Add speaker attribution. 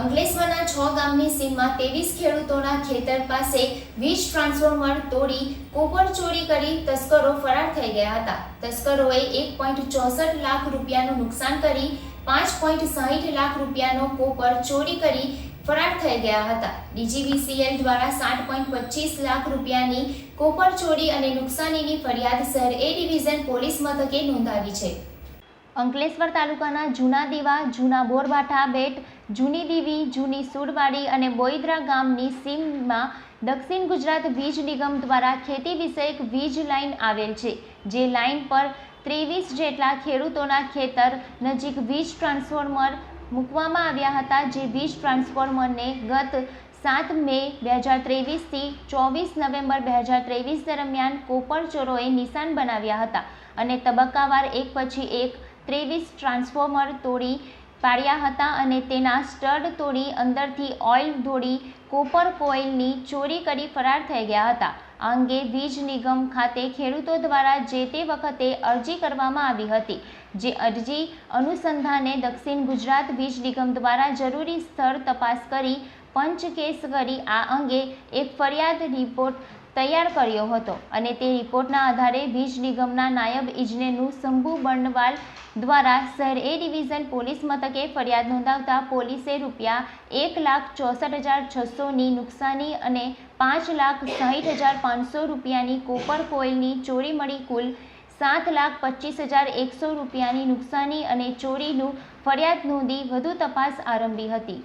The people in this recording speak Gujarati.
Speaker 1: અંકલેશ્વરના છ ગામની સીમમાં ત્રેવીસ ખેડૂતોના ખેતર પાસે વીજ ટ્રાન્સફોર્મર તોડી કોપર ચોરી કરી તસ્કરો ફરાર થઈ ગયા હતા. તસ્કરોએ એક પોઈન્ટ ચોસઠ લાખ રૂપિયાનું નુકસાન કરી પાંચ પોઈન્ટ સાહીઠ લાખ રૂપિયાનો કોપર ચોરી કરી ફરાર થઈ ગયા હતા. ડીજીવીસીએલ દ્વારા સાત પોઈન્ટ પચીસ લાખ રૂપિયાની કોપર ચોરી અને નુકસાનીની ફરિયાદ શહેર એ ડિવિઝન પોલીસ મથકે નોંધાવી છે. અંકલેશ્વર તાલુકાના જૂના દીવા, જૂના બોરભાઠા બેટ, જૂની દીવી, જૂની સુરવાડી અને બોઈદરા ગામની સીમમાં દક્ષિણ ગુજરાત વીજ નિગમ દ્વારા ખેતી વિષયક વીજ લાઇન આવેલ છે, જે લાઇન પર ત્રેવીસ જેટલા ખેડૂતોના ખેતર નજીક વીજ ટ્રાન્સફોર્મર મૂકવામાં આવ્યા હતા, જે વીજ ટ્રાન્સફોર્મરને ગત સાત મે બે હજાર ત્રેવીસથી ચોવીસ નવેમ્બર બે હજાર ત્રેવીસ દરમિયાન કોપરચોરોએ નિશાન બનાવ્યા હતા અને તબક્કાવાર એક પછી એક ત્રેવીસ ટ્રાન્સફોર્મર તોડી પાડ્યા હતા અને તેના સ્ટડ તોડી અંદરથી ઓઇલ ઢોળી કોપર કોઇલની ચોરી કરી ફરાર થઈ ગયા હતા. આ અંગે વીજ નિગમ ખાતે ખેડૂતો દ્વારા જે તે વખતે અરજી કરવામાં આવી હતી, જે અરજી અનુસંધાને દક્ષિણ ગુજરાત વીજ નિગમ દ્વારા જરૂરી સ્થળ તપાસ કરી પંચ કેસ કરી આ અંગે એક ફરિયાદ રિપોર્ટ તૈયાર કર્યો હતો અને તે રિપોર્ટના આધારે વીજ નિગમના નાયબ ઇજનેરનું શંભુ બર્ણવાલ દ્વારા શહેર એ ડિવિઝન પોલીસ મથકે ફરિયાદ નોંધાવતા પોલીસે રૂપિયા એક લાખ ચોસઠ હજાર છસોની નુકસાની અને પાંચ લાખ સાહીઠ હજાર પાંચસો રૂપિયાની કોપર કોઇલની ચોરી મળી કુલ સાત લાખ પચીસ હજાર એકસો રૂપિયાની નુકસાની અને ચોરીનું ફરિયાદ નોંધી વધુ તપાસ આરંભી હતી.